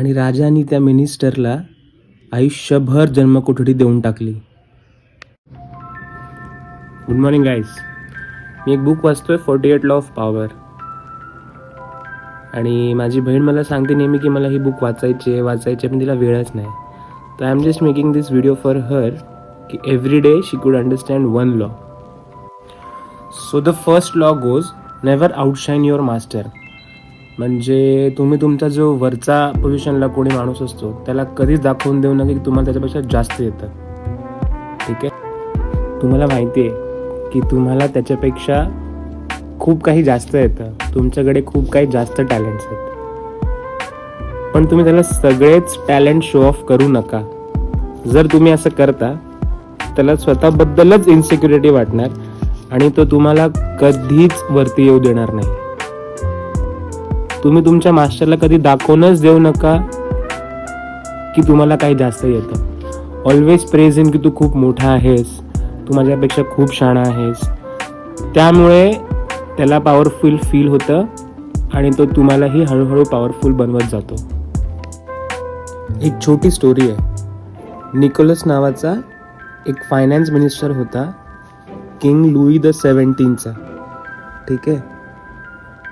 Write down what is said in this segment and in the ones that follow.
आणि राजाने त्या मिनिस्टरला आयुष्यभर जन्मकोठडी देऊन टाकली. गुड मॉर्निंग गाईज मी एक बुक वाचतोय forty eight law of power आणि माझी बहीण मला सांगते नेहमी की मला ही बुक वाचायची आहे वाचायची आहे पण तिला वेळच नाही. तर I am just making this video for her की every day she could understand one law so the first law goes never outshine your master म्हणजे तुम्ही तुमचा जो वरचा पोझिशनला कोणी माणूस असतो त्याला कधीच दाखवून देऊ नका की तुम्हाला त्याच्यापेक्षा जास्त येतं. ठीक आहे? तुम्हाला माहिती आहे की तुम्हाला त्याच्यापेक्षा खूप काही जास्त येतं. तुमच्याकडे खूप काही जास्त टॅलेंट्स आहेत. पण तुम्ही त्याला सगळेच टॅलेंट शो ऑफ करू नका. जर तुम्ही असं करता त्याला स्वतःबद्दलच इन्सिक्युरिटी वाटणार आणि तो तुम्हाला कधीच वरती येऊ देणार नाही. तुम्ही तुमच्या मास्टरला कधी दाखवूनच देऊ नका की तुम्हाला काही जास्त येतं. ऑलवेज प्रेज इन की तू खूप मोठा आहेस. तू माझ्यापेक्षा खूप शाणा आहेस. त्यामुळे त्याला पॉवरफुल फील होतं आणि तो तुम्हालाही हळूहळू पॉवरफुल बनवत जातो. एक छोटी स्टोरी आहे. निकोलस नावाचा एक फायनान्स मिनिस्टर होता. किंग लुई द सेवन्टीनचा ठीक आहे?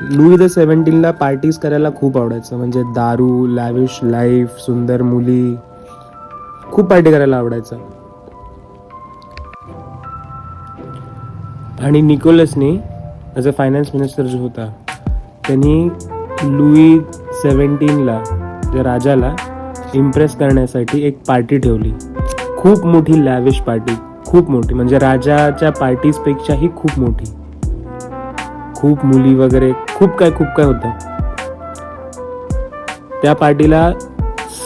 लुई द सेवन्टीनला पार्टीज करायला खूप आवडायचं. म्हणजे दारू लॅविश लाईफ सुंदर मुली खूप पार्टी करायला आवडायचं. आणि निकोलसने ॲज अ फायनान्स मिनिस्टर जो होता त्यांनी लुई सेवन्टीनला त्या राजाला इम्प्रेस करण्यासाठी एक पार्टी ठेवली. खूप मोठी लॅविश पार्टी खूप मोठी. म्हणजे राजाच्या पार्टीजपेक्षाही खूप मोठी. खूप मुली वगैरे खूप काय खूप काय होतं. त्या पार्टीला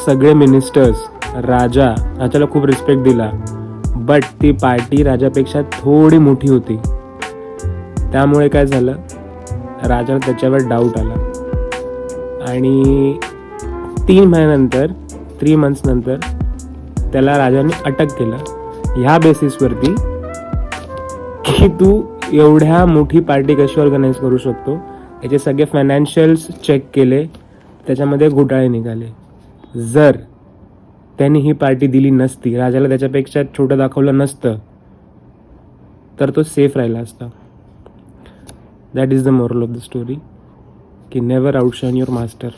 सगळे मिनिस्टर्स राजा ह्याच्याला खूप रिस्पेक्ट दिला. बट ती पार्टी राजापेक्षा थोडी मोठी होती. त्यामुळे काय झालं राजाला त्याच्यावर डाऊट आला. आणि तीन महिन्यानंतर थ्री मंथ्स नंतर त्याला राजाने अटक केलं. ह्या बेसिसवरती की तू एवढ्या मोठी पार्टी कशी ऑर्गनाईज करू शकतो? याचे सगळे फायनान्शियल्स चेक केले. त्याच्यामध्ये घोटाळे निघाले. जर त्यांनी ही पार्टी दिली नसती राजाला त्याच्यापेक्षा छोटं दाखवलं नसतं तर तो सेफ राहिला असता. That is the moral of the story की नेवर आउटशाईन युअर मास्टर